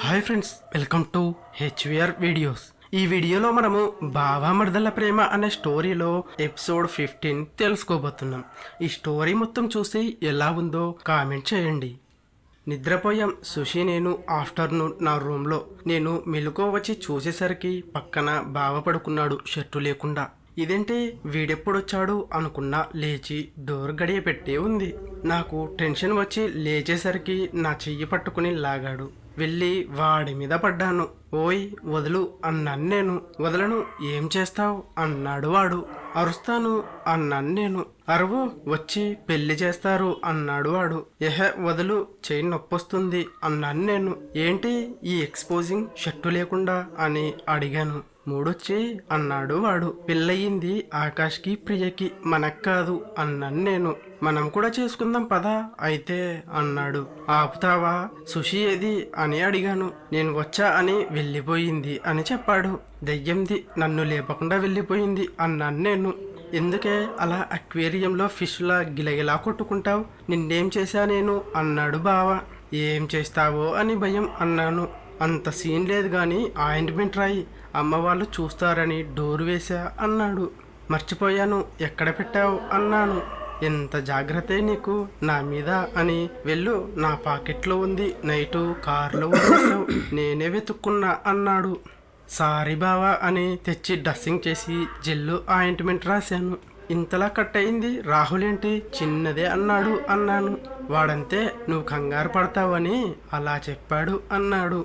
Hi friends welcome to HVR videos. ఈ వీడియోలో మనము బావా మరదల ప్రేమ అనే స్టోరీలో ఎపిసోడ్ ఫిఫ్టీన్ తెలుసుకోబోతున్నాం. ఈ స్టోరీ మొత్తం చూసి ఎలా ఉందో కామెంట్ చేయండి. నిద్రపోయాం. సుషి నేను ఆఫ్టర్నూన్ నా రూమ్లో. నేను మెలుకో వచ్చి చూసేసరికి పక్కన బావ పడుకున్నాడు షర్టు లేకుండా. ఇదేంటి వీడెప్పుడొచ్చాడు అనుకున్నా లేచి డోర్ గడియ పెట్టే ఉంది. నాకు టెన్షన్ వచ్చి లేచేసరికి నా చెయ్యి పట్టుకుని లాగాడు. వెళ్ళి వాడి మీద పడ్డాను. ఓయ్ వదులు అన్నాను నేను. వదలను. ఏం చేస్తావు? అన్నాడు వాడు. అరుస్తాను. అన్నాను నేను. అరువు. వచ్చి పెళ్ళి చేస్తారు. అన్నాడు వాడు. ఎహ వదులు. చెయ్యి నొప్పొస్తుంది. అన్నాను నేను. ఏంటి ఈ ఎక్స్పోజింగ్ షర్టు లేకుండా? అని అడిగాను. మూడొచ్చి అన్నాడు వాడు. పెళ్ళయింది ఆకాష్కి ప్రియకి. మనకు కాదు. అన్నాను నేను. మనం కూడా చేసుకుందాం పదా. అయితే అన్నాడు. ఆపుతావా? సుషి ఏది అని అడిగాను. నేను వచ్చా అని వెళ్ళిపోయింది అని చెప్పాడు. దెయ్యంది నన్ను లేపకుండా వెళ్ళిపోయింది అన్నాను నేను. ఎందుకే అలా అక్వేరియంలో ఫిష్లా గిలగిలా కొట్టుకుంటావు? నిన్నేం చేశా నేను? అన్నాడు బావ. ఏం చేస్తావో అని భయం అన్నాను. అంత సీన్ లేదు కానీ ఆయింట్మెంట్ రాయి. అమ్మ వాళ్ళు చూస్తారని డోర్ వేసా అన్నాడు. మర్చిపోయాను. ఎక్కడ పెట్టావు? అన్నాను. ఎంత జాగ్రత్త నీకు నా మీద అని వెళ్ళు నా పాకెట్లో ఉంది నైటు కారులో వదిలేసావు నేనే వెతుక్కున్నా అన్నాడు. సారీ బావా అని తెచ్చి డ్రెస్సింగ్ చేసి జెల్లు ఆయింట్మెంట్ రాశాను. ఇంతలా కట్ అయింది రాహుల్ ఏంటి చిన్నదే అన్నాడు అన్నాను. వాడంతే నువ్వు కంగారు పడతావని అలా చెప్పాడు అన్నాడు.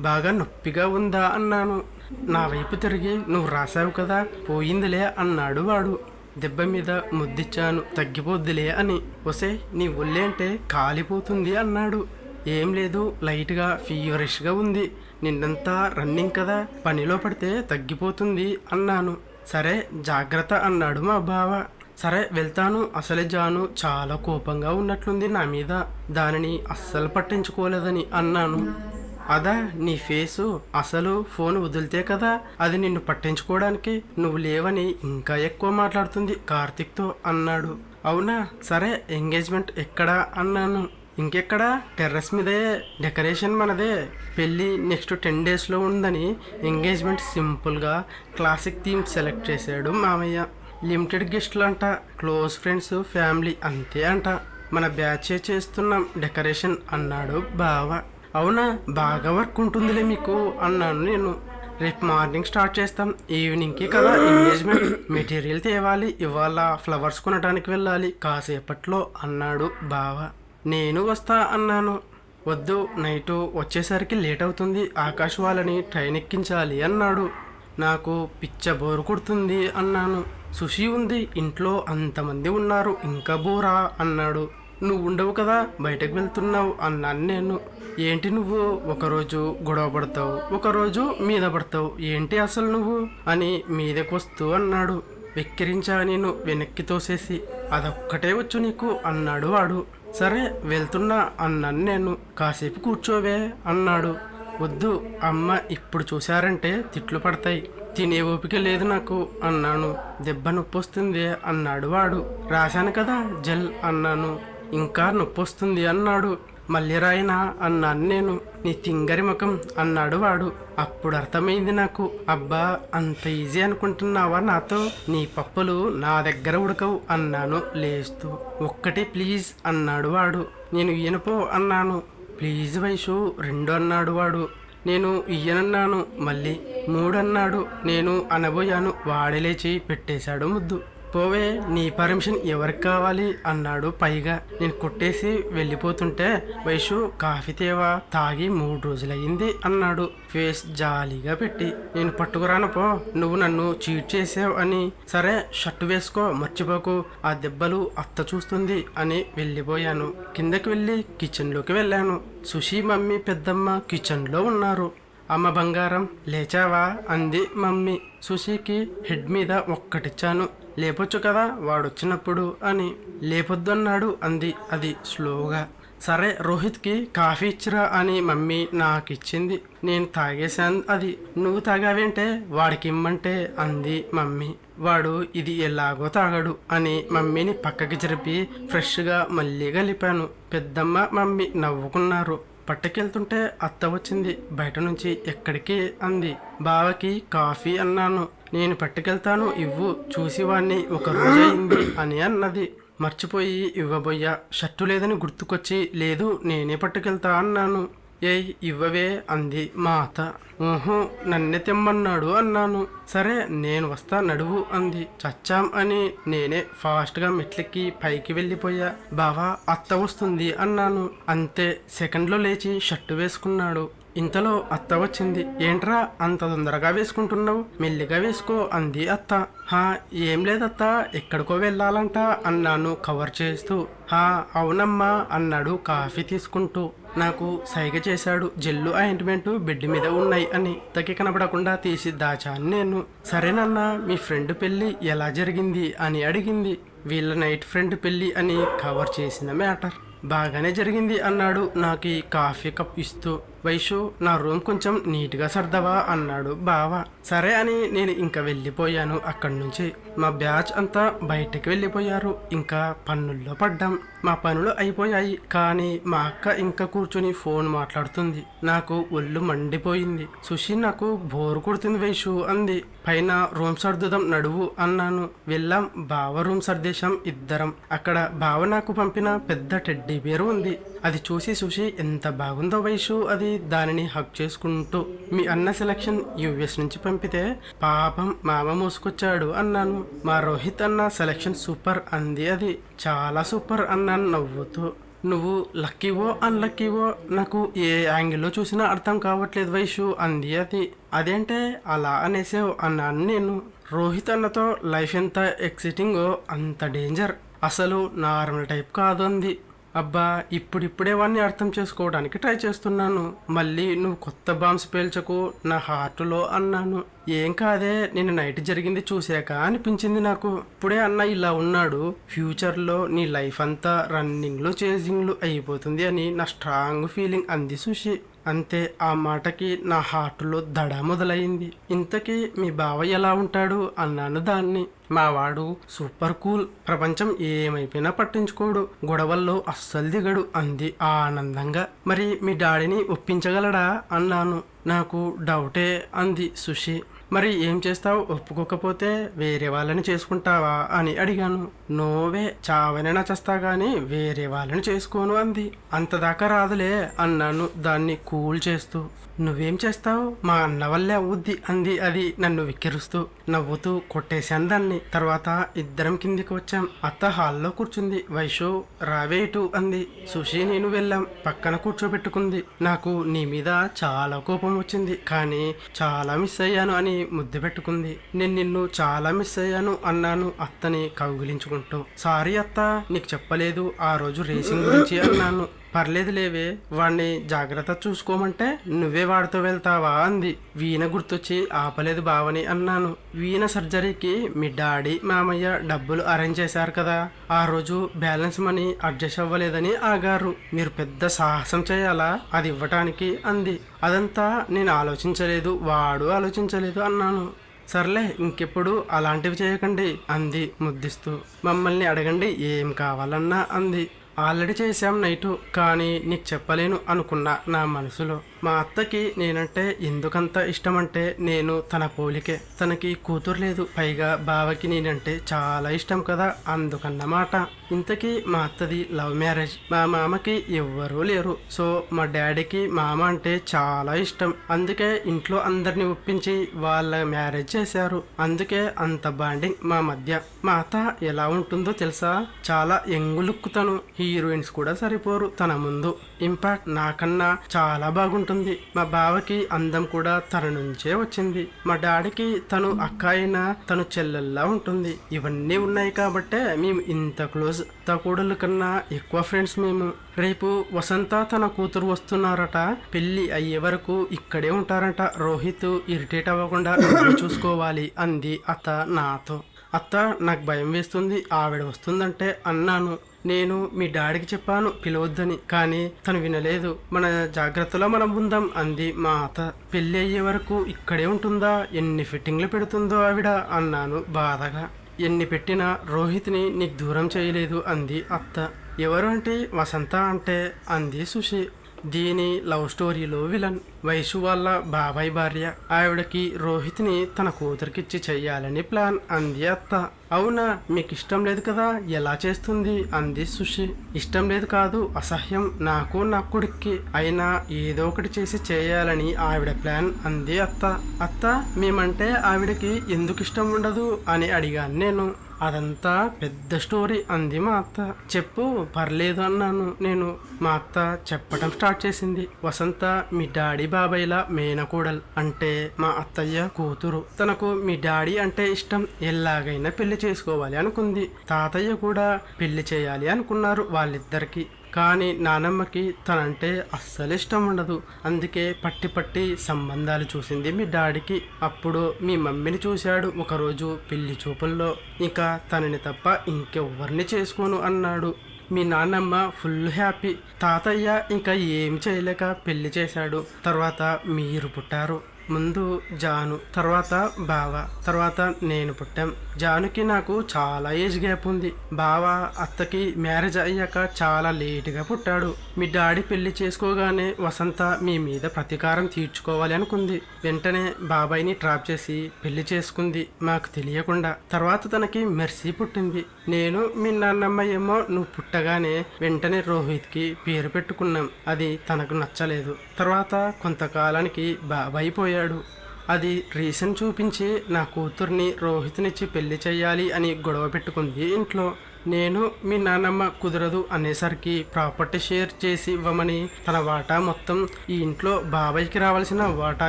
బాగా నొప్పిగా ఉందా అన్నాను. నా వైపు తిరిగి నువ్వు రాసావు కదా పోయిందిలే అన్నాడు వాడు. దెబ్బ మీద ముద్దిచ్చాను. తగ్గిపోద్దిలే అని. ఒసే నీ ఒళ్ళేంటే కాలిపోతుంది అన్నాడు. ఏం లేదు లైట్గా ఫీవరిష్గా ఉంది. నిన్నంతా రన్నింగ్ కదా పనిలో పడితే తగ్గిపోతుంది అన్నాను. సరే జాగ్రత్త అన్నాడు మా బావ. సరే వెళ్తాను. అసలే జాను చాలా కోపంగా ఉన్నట్లుంది నా మీద. దానిని అస్సలు పట్టించుకోలేదని అన్నాను. అదా నీ ఫేసు అసలు ఫోన్ వదిలితే కదా? అది నిన్ను పట్టించుకోవడానికి నువ్వు లేవని ఇంకా ఎక్కువ మాట్లాడుతుంది కార్తిక్తో అన్నాడు. అవునా? సరే ఎంగేజ్మెంట్ ఎక్కడా? అన్నాను. ఇంకెక్కడా? టెర్రస్ మీదే. డెకరేషన్ మనదే. పెళ్ళి నెక్స్ట్ టెన్ డేస్లో ఉందని ఎంగేజ్మెంట్ సింపుల్గా క్లాసిక్ థీమ్ సెలెక్ట్ చేశాడు మామయ్య. లిమిటెడ్ గెస్ట్లు అంట క్లోజ్ ఫ్రెండ్స్ ఫ్యామిలీ అంతే అంట. మన బ్యాచే చేస్తున్నాం డెకరేషన్ అన్నాడు బావ. అవునా? బాగా వర్క్ ఉంటుందిలే మీకు అన్నాను నేను. రేపు మార్నింగ్ స్టార్ట్ చేస్తాం. ఈవినింగ్కి కదా ఎంగేజ్మెంట్ మెటీరియల్ తేవాలి ఇవాళ ఫ్లవర్స్ కొనడానికి వెళ్ళాలి. కాసేపట్లో అన్నాడు బావ. నేను వస్తా అన్నాను. వద్దు నైటు వచ్చేసరికి లేట్ అవుతుంది. ఆకాశ్ వాళ్ళని ట్రైన్ ఎక్కించాలి అన్నాడు. నాకు పిచ్చ బోరు కొడుతుంది అన్నాను. సుషి ఉంది ఇంట్లో అంతమంది ఉన్నారు ఇంకా బోరా అన్నాడు. నువ్వు ఉండవు కదా బయటకు వెళ్తున్నావు అన్నాను నేను. ఏంటి నువ్వు? ఒకరోజు గొడవ పడతావు ఒకరోజు మీద పడతావు. ఏంటి అసలు నువ్వు? అని మీదకి వస్తూ అన్నాడు. వెక్కిరించా నేను వెనక్కి తోసేసి. అదొక్కటే వచ్చు నీకు అన్నాడు వాడు. సరే వెళ్తున్నా అన్నాను నేను. కాసేపు కూర్చోవే అన్నాడు. వద్దు అమ్మ ఇప్పుడు చూశారంటే తిట్లు పడతాయి. తినే ఓపిక లేదు నాకు అన్నాను. దెబ్బ నొప్పి వస్తుంది అన్నాడు వాడు. రాశాను కదా జెల్ అన్నాను. ఇంకా నొప్పొస్తుంది అన్నాడు. మళ్ళీ రాయినా అన్నాను నేను నీ తింగరి ముఖం అన్నాడు వాడు. అప్పుడు అర్థమైంది నాకు. అబ్బా అంత ఈజీ అనుకుంటున్నావా నాతో? నీ పప్పులు నా దగ్గర ఉడకవు అన్నాను. లేస్తూ ఒక్కటే ప్లీజ్ అన్నాడు వాడు. నేను ఈయనపో అన్నాను. ప్లీజ్ వైషు రెండు అన్నాడు వాడు. నేను ఇయ్యనన్నాను. మళ్ళీ మూడన్నాడు. నేను అనబోయాను. వాడే లేచి పెట్టేశాడు ముద్దు. పోవే నీ పర్మిషన్ ఎవరికి కావాలి? అన్నాడు పైగా. నేను కొట్టేసి వెళ్ళిపోతుంటే వైషు కాఫీ తేవా? తాగి మూడు రోజులయ్యింది అన్నాడు. ఫేస్ జాలీగా పెట్టి నేను పట్టుకురానపో నువ్వు నన్ను చీట్ చేసావు అని. సరే షర్టు వేసుకో మర్చిపోకు. ఆ దెబ్బలు అత్త చూస్తుంది అని వెళ్ళిపోయాను. కిందకి వెళ్ళి కిచెన్లోకి వెళ్ళాను. సుషి మమ్మీ పెద్దమ్మ కిచెన్లో ఉన్నారు. అమ్మ బంగారం లేచావా? అంది మమ్మీ. సుషికి హెడ్ మీద ఒక్కటిచ్చాను. లేపొచ్చు కదా వాడొచ్చినప్పుడు అని. లేపొద్దు అన్నాడు అంది. అది స్లోగా. సరే రోహిత్కి కాఫీ ఇచ్చిరా అని మమ్మీ నాకు ఇచ్చింది నేను తాగేశాను. అది నువ్వు తాగావేంటే? వాడికి ఇమ్మంటే అంది మమ్మీ. వాడు ఇది ఎలాగో తాగడు అని మమ్మీని పక్కకి జరిపి ఫ్రెష్గా మళ్ళీ కలిపాను పెద్దమ్మ మమ్మీ నవ్వుకున్నారు. పట్టుకెళ్తుంటే అత్త వచ్చింది. బయట నుంచి ఎక్కడికి? అంది. బావకి కాఫీ అన్నాను. నేను పట్టుకెళ్తాను ఇవ్వు. చూసి వాణ్ణి ఒక రోజు అయింది అని అన్నది. మర్చిపోయి ఇవ్వబోయ్యా షర్టు లేదని గుర్తుకొచ్చి లేదు నేనే పట్టుకెళ్తా అన్నాను. ఏయ్ ఇవ్వవే అంది మా అత్త ఊహు నన్నే తెమ్మన్నాడు అన్నాను. సరే నేను వస్తా నడువు అంది. చచ్చాం అని నేనే ఫాస్ట్గా మెట్లెక్కి పైకి వెళ్ళిపోయా. బావా అత్త వస్తుంది అన్నాను. అంతే సెకండ్లో లేచి షర్టు వేసుకున్నాడు. ఇంతలో అత్త వచ్చింది. ఏంట్రా అంత తొందరగా వేసుకుంటున్నావు? మెల్లిగా వేసుకో అంది అత్త. హా ఏం లేదత్త ఎక్కడికో వెళ్ళాలంట అన్నాను కవర్ చేస్తూ. హా అవునమ్మా అన్నాడు కాఫీ తీసుకుంటూ. నాకు సైగ చేశాడు. జెల్లు ఆయింట్మెంట్ బెడ్ మీద ఉన్నాయి అని తకి కనపడకుండా తీసి దాచాను నేను. సరేనన్నా మీ ఫ్రెండ్ పెళ్ళి ఎలా జరిగింది అని అడిగింది. వీళ్ళ నైట్ ఫ్రెండ్ పెళ్ళి అని కవర్ చేసిన మ్యాటర్. బాగానే జరిగింది అన్నాడు. నాకు ఈ కాఫీ కప్ ఇస్తూ. వైషు నా రూమ్ కొంచెం నీట్గా సర్దవా అన్నాడు బావ. సరే అని నేను ఇంకా వెళ్ళిపోయాను. అక్కడి నుంచి మా బ్యాచ్ అంతా బయటకు వెళ్ళిపోయారు. ఇంకా పన్నుల్లో పడ్డాం. మా పనులు అయిపోయాయి. కానీ మా అక్క ఇంకా కూర్చొని ఫోన్ మాట్లాడుతుంది. నాకు ఒళ్ళు మండిపోయింది. సుషి నాకు బోరు కొడుతుంది వైషు అంది. పైన రూమ్ సర్దుదాం నడువు అన్నాను. వెళ్ళాం. బావ రూమ్ సర్దేశం ఇద్దరం. అక్కడ బావ నాకు పంపిన పెద్ద టెడ్డీ బేర్ ఉంది. అది చూసి సుషి ఎంత బాగుందో వైషు అది దానిని హక్ చేసుకుంటూ మీ అన్న సెలక్షన్ యుఎస్ నుంచి పంపితే పాపం మామ మోసుకొచ్చాడు అన్నాను. మా రోహిత్ అన్న సెలక్షన్ సూపర్ అంది అది. చాలా సూపర్ అన్నాను నవ్వుతూ నువ్వు లక్కీవో అన్లక్కీవో నాకు ఏ యాంగిల్లో చూసినా అర్థం కావట్లేదు వైషు అంది అది. అదేంటే అలా అనేసావు అన్నాను నేను. రోహిత్ అన్నతో లైఫ్ ఎంత ఎక్సైటింగో అంత డేంజర్ అసలు నార్మల్ టైప్ కాదు అంది. అబ్బా ఇప్పుడిప్పుడే వాడిని అర్థం చేసుకోవడానికి ట్రై చేస్తున్నాను. మళ్ళీ నువ్వు కొత్త బాంబ్స్ పేల్చకు నా హార్ట్లో అన్నాను. ఏం కాదే నేను నైట్ జరిగింది చూశాక అనిపించింది నాకు. ఇప్పుడే అన్న ఇలా ఉన్నాడు. ఫ్యూచర్లో నీ లైఫ్ అంతా రన్నింగ్లు చేజింగ్లు అయిపోతుంది అని నా స్ట్రాంగ్ ఫీలింగ్ అంది సుషి అంతే ఆ మాటకి నా హార్ట్లో దడ మొదలైంది. ఇంతకీ మీ బావ ఎలా ఉంటాడు? అన్నాను దాన్ని. మావాడు సూపర్ కూల్. ప్రపంచం ఏమైపోయినా పట్టించుకోడు. గొడవల్లో అస్సలు దిగడు అంది ఆనందంగా. మరి మీ డాడీని ఒప్పించగలడా? అన్నాను. నాకు డౌటే అంది సుషి మరి ఏం చేస్తావు? ఒప్పుకోకపోతే వేరే వాళ్ళని చేసుకుంటావా? అని అడిగాను. నోవే చావనైనా చేస్తా గాని వేరే వాళ్ళని చేసుకోను అంది. అంతదాకా రాదులే అన్నాను దాన్ని కూల్ చేస్తూ. నువ్వేం చేస్తావు? మా అన్న వల్లే అవుద్ది అంది అది నన్ను విక్కిరుస్తూ. నవ్వుతూ కొట్టేశాను దాన్ని. తర్వాత ఇద్దరం కిందికి వచ్చాం. అత్త హాల్లో కూర్చుంది. వైషు రావే ఇటు అంది. సుషి నేను వెళ్ళాం. పక్కన కూర్చోబెట్టుకుంది. నాకు నీ మీద చాలా కోపం వచ్చింది. కానీ చాలా మిస్ అయ్యాను అని ముద్దు పెట్టుకుంది. నేను నిన్ను చాలా మిస్ అయ్యాను అన్నాను అత్తని కౌగిలించుకుంటూ. సారీ అత్త నీకు చెప్పలేదు. ఆ రోజు రేసింగ్ గురించి అన్నాను. పర్లేదు లేవే వాణ్ణి జాగ్రత్త చూసుకోమంటే నువ్వే వాడితో వెళ్తావా అంది. వీణ గుర్తొచ్చి ఆపలేదు బావని అన్నాను. వీణ సర్జరీకి మీ డాడీ మామయ్య డబ్బులు అరేంజ్ చేశారు కదా ఆ రోజు బ్యాలెన్స్ మనీ అడ్జస్ట్ అవ్వలేదని ఆగారు. మీరు పెద్ద సాహసం చేయాలా? అది ఇవ్వటానికి అంది. అదంతా నేను ఆలోచించలేదు వాడు ఆలోచించలేదు అన్నాను. సర్లే ఇంకెప్పుడు అలాంటివి చేయకండి అంది ముద్దిస్తూ. మమ్మల్ని అడగండి ఏం కావాలన్నా అంది. ఆల్రెడీ చేశాం నైటు కానీ నీకు చెప్పలేను అనుకున్నా నా మనసులో. మా అత్తకి నేనంటే ఎందుకంత ఇష్టమంటే నేను తన పోలికే. తనకి కూతురు లేదు పైగా బావకి నేనంటే చాలా ఇష్టం కదా అందుకన్నమాట. ఇంతకీ మా అత్తది లవ్ మ్యారేజ్. మా మామకి ఎవ్వరూ లేరు. సో మా డాడీకి మామ అంటే చాలా ఇష్టం. అందుకే ఇంట్లో అందరిని ఒప్పించి వాళ్ళ మ్యారేజ్ చేశారు. అందుకే అంత బాండింగ్ మా మధ్య. మా అత్త ఎలా ఉంటుందో తెలుసా? చాలా ఎంగు లుక్ తను. హీరోయిన్స్ కూడా సరిపోరు తన ముందు. ఇంపాక్ట్ నాకన్నా చాలా బాగుంటుంది. మా బావకి అందం కూడా తన నుంచే వచ్చింది. మా డాడీకి తను అక్క అయినా తను చెల్లెల్లా ఉంటుంది. ఇవన్నీ ఉన్నాయి కాబట్టే మేము ఇంత క్లోజ్ తకోడల కన్నా ఎక్కువ ఫ్రెండ్స్ మేము. రేపు వసంత తన కూతురు వస్తున్నారట. పెళ్ళి అయ్యే వరకు ఇక్కడే ఉంటారంట. రోహిత్ ఇరిటేట్ అవ్వకుండా చూసుకోవాలి అంది అత్త నాతో. అత్త నాకు భయం వేస్తుంది. ఆవిడ వస్తుందంటే అన్నాను. నేను మీ డాడీకి చెప్పాను పిలవద్దని. కానీ తను వినలేదు. మన జాగ్రత్తలో మనం ఉందాం అంది మా అత్త. పెళ్ళి అయ్యే వరకు ఇక్కడే ఉంటుందా? ఎన్ని ఫిట్టింగ్లు పెడుతుందో ఆవిడ అన్నాను బాధగా. ఎన్ని పెట్టినా రోహిత్ని నీకు దూరం చేయలేదు అంది అత్త. ఎవరు అంటే? వసంత అంటే అంది సుషి దీని లవ్ స్టోరీలో విలన్ వయసు వాళ్ళ బాబాయ్ భార్య. ఆవిడకి రోహిత్ని తన కూతురికిచ్చి చెయ్యాలని ప్లాన్ అంది అత్త. అవునా మీకు ఇష్టం లేదు కదా ఎలా చేస్తుంది? అంది సుషి ఇష్టం లేదు కాదు అసహ్యం నాకు నా కొడుక్కి. అయినా ఏదో ఒకటి చేసి చేయాలని ఆవిడ ప్లాన్ అంది అత్త. అత్త మేమంటే ఆవిడకి ఎందుకు ఇష్టం ఉండదు అని అడిగాను నేను. అదంతా పెద్ద స్టోరీ అంది మా అత్త. చెప్పు పర్లేదు అన్నాను. నేను మా అత్త చెప్పడం స్టార్ట్ చేసింది. వసంత మీ డాడీ బాబాయ్ల మేనకోడల్ అంటే మా అత్తయ్య కూతురు. తనకు మీ డాడీ అంటే ఇష్టం. ఎలాగైనా పెళ్ళి చేసుకోవాలి అనుకుంది. తాతయ్య కూడా పెళ్ళి చేయాలి అనుకున్నారు వాళ్ళిద్దరికి. కానీ నానమ్మకి తనంటే అస్సలు ఇష్టం ఉండదు. అందుకే పట్టి పట్టి సంబంధాలు చూసింది మీ డాడీకి. అప్పుడు మీ మమ్మీని చూశాడు ఒకరోజు పెళ్ళి చూపుల్లో. ఇక తనని తప్ప ఇంకెవ్వరిని చేసుకోను అన్నాడు. మీ నాన్నమ్మ ఫుల్ హ్యాపీ. తాతయ్య ఇంకా ఏం చేయలేక పెళ్ళి చేశాడు. తర్వాత మీరు పుట్టారు. ముందు జాను తర్వాత బావ తర్వాత నేను పుట్టాం. జానుకి నాకు చాలా ఏజ్ గ్యాప్ ఉంది. బావ అత్తకి మ్యారేజ్ అయ్యాక చాలా లేటుగా పుట్టాడు. మీ డాడీ పెళ్ళి చేసుకోగానే వసంత మీ మీద ప్రతీకారం తీర్చుకోవాలి అనుకుంది. వెంటనే బాబాయ్ని ట్రాప్ చేసి పెళ్ళి చేసుకుంది మాకు తెలియకుండా. తర్వాత తనకి మెర్సీ పుట్టింది. నేను మీ నాన్నమ్మ ఏమో నువ్వు పుట్టగానే వెంటనే రోహిత్కి పేరు పెట్టుకున్నాం. అది తనకు నచ్చలేదు. తర్వాత కొంతకాలానికి బాబాయ్ పోయాడు. అది రీసెంట్ చూపించి నా కూతుర్ని రోహిత్నిచ్చి పెళ్ళి చేయాలి అని గొడవ పెట్టుకుంది ఇంట్లో. నేను మీ నాన్నమ్మ కుదరదు అనేసరికి ప్రాపర్టీ షేర్ చేసి ఇవ్వమని తన వాటా మొత్తం ఈ ఇంట్లో బాబాయ్కి రావాల్సిన వాటా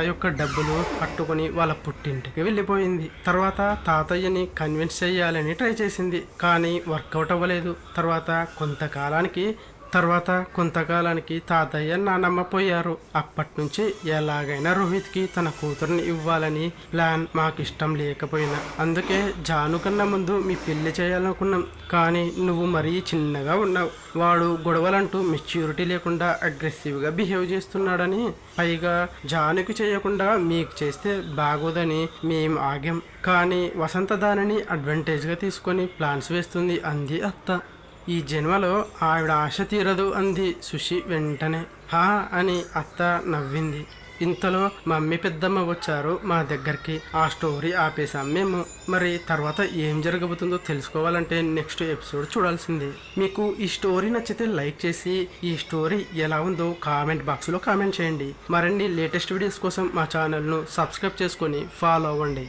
యొక్క డబ్బులు పట్టుకొని వాళ్ళ పుట్టింటికి వెళ్ళిపోయింది. తర్వాత తాతయ్యని కన్విన్స్ చేయాలని ట్రై చేసింది. కానీ వర్కౌట్ అవ్వలేదు. తర్వాత కొంతకాలానికి తర్వాత కొంతకాలానికి తాతయ్య నానమ్మ పోయారు. అప్పటి నుంచి ఎలాగైనా రోహిత్కి తన కూతురుని ఇవ్వాలని ప్లాన్ మాకు ఇష్టం లేకపోయినా. అందుకే జాను కన్నా ముందు మీ పెళ్ళి చేయాలనుకున్నాం. కానీ నువ్వు మరీ చిన్నగా ఉన్నావు. వాడు గొడవలంటూ మెచ్యూరిటీ లేకుండా అగ్రెసివ్గా బిహేవ్ చేస్తున్నాడని. పైగా జానుకి చేయకుండా మీకు చేస్తే బాగోదని మేము ఆగాం. కానీ వసంత దానిని అడ్వాంటేజ్గా తీసుకొని ప్లాన్స్ వేస్తుంది అంది అత్త. ఈ జన్మలో ఆవిడ ఆశ తీరదు అంది సుషి వెంటనే. హా అని అత్త నవ్వింది. ఇంతలో మమ్మీ పెద్దమ్మ వచ్చారు మా దగ్గరికి. ఆ స్టోరీ ఆపేసాం మేము. మరి తర్వాత ఏం జరగబోతుందో తెలుసుకోవాలంటే నెక్స్ట్ ఎపిసోడ్ చూడాల్సిందే. మీకు ఈ స్టోరీ నచ్చితే లైక్ చేసి ఈ స్టోరీ ఎలా ఉందో కామెంట్ బాక్స్లో కామెంట్ చేయండి. మరిన్ని లేటెస్ట్ వీడియోస్ కోసం మా ఛానల్ను సబ్స్క్రైబ్ చేసుకొని ఫాలో అవ్వండి.